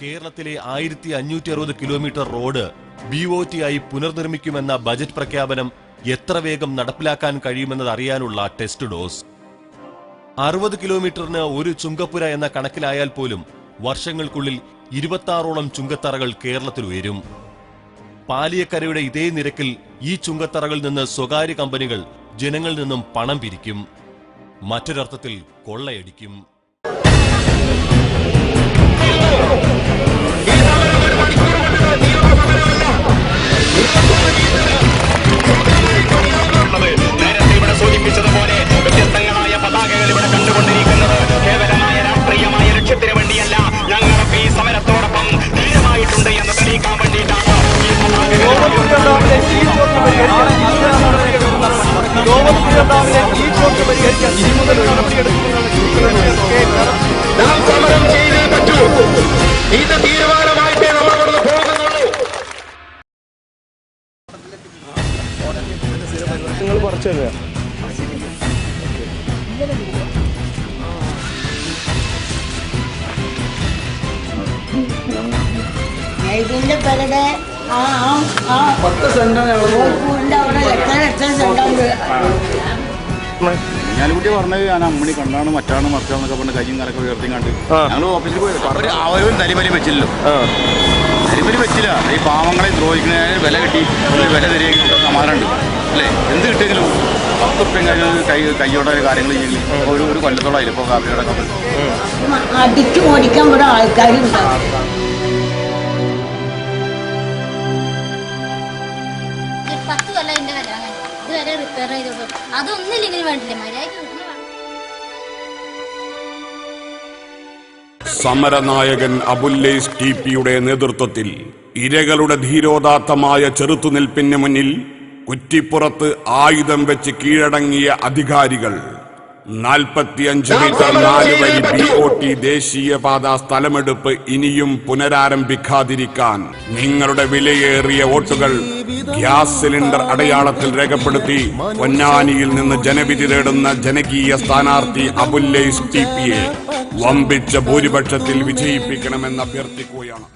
കേരളത്തിലെ ആയിരത്തി അഞ്ഞൂറ്റി അറുപത് kilometre road B O T ആയി പുനർനിർമ്മിക്കുമെന്ന ബജറ്റ് പ്രഖ്യാപനം എത്ര വേഗം നടപ്പിലാക്കാൻ കഴിയുമെന്നത് അറിയാനുള്ള ടെസ്റ്റ് ഡോസ്. അറുപത് കിലോമീറ്ററിന് ഒരു ചുങ്കപ്പുര എന്ന കണക്കിലായാൽ പോലും വർഷങ്ങൾക്കുള്ളിൽ ഇരുപത്താറോളം ചുങ്കത്തറകൾ കേരളത്തിൽ ഉയരും. പാലിയക്കരയുടെ ഇതേ നിരക്കിൽ ഈ ചുങ്കത്തറകളിൽ നിന്ന് സ്വകാര്യ കമ്പനികൾ ജനങ്ങളിൽ നിന്നും പണം പിരിക്കും. മറ്റൊരർത്ഥത്തിൽ കൊള്ളയടിക്കും. ഇതിന്റെ പേരുടെ പത്ത് അവിടെ എത്ര ലക്ഷം സെന്റ് ഞാനുകുട്ടി പറഞ്ഞത് ഞാൻ അമ്മണി കണ്ടാണ് മറ്റാണ് മറിച്ചാന്നൊക്കെ പറഞ്ഞ കയ്യും കാലൊക്കെ ഉയർത്തി കണ്ട്. ഞങ്ങൾ ഓഫീസിൽ പോയി. പറഞ്ഞു അവരും തലിമലി വെച്ചില്ലല്ലോ. തലിമലി വെച്ചില്ല. ഈ പാവങ്ങളെ ദ്രോഹിക്കുന്നതിന് വില കിട്ടി. വില തരികയും സമാധാനമുണ്ട് അല്ലേ? എന്ത് കിട്ടിയെങ്കിലും പത്ത് കൈ കൈയോടെ കാര്യങ്ങൾ ഒരു ഒരു കൊല്ലത്തോളം അതിലിപ്പോൾ കാപ്പിയുടെ അടിച്ചു ഓടിക്കാൻ ഇവിടെ ആൾക്കാരുണ്ടാവും ഒരു പത്ത് കൊല്ലം എന്റെ കല്യാണം കഴിഞ്ഞു ഇതുവരെ റിപ്പയർ ചെയ്തോളൂ വേണ്ടില്ല? മര്യാദയ്ക്ക് സമരനായകൻ അബുല്ലൈസ് ടി പിയുടെ നേതൃത്വത്തിൽ ഇരകളുടെ ധീരോദാത്തമായ ചെറുത്തുനിൽപ്പിന് മുന്നിൽ കുറ്റിപ്പുറത്ത് ആയുധം വെച്ച് കീഴടങ്ങിയ അധികാരികൾ നാൽപ്പത്തിയഞ്ച് മീറ്റർ നാല് വരി ബി ഒ ടി ദേശീയപാത സ്ഥലമെടുപ്പ് ഇനിയും പുനരാരംഭിക്കാതിരിക്കാൻ നിങ്ങളുടെ വിലയേറിയ വോട്ടുകൾ ഗ്യാസ് സിലിണ്ടർ അടയാളത്തിൽ രേഖപ്പെടുത്തി പൊന്നാനിയിൽ നിന്ന് ജനവിധി തേടുന്ന ജനകീയ സ്ഥാനാർത്ഥി അബുല്ലൈസ് ടി പി എ വമ്പിച്ച ഭൂരിപക്ഷത്തിൽ വിജയിപ്പിക്കണമെന്ന് അഭ്യർത്ഥിക്കുകയാണ്.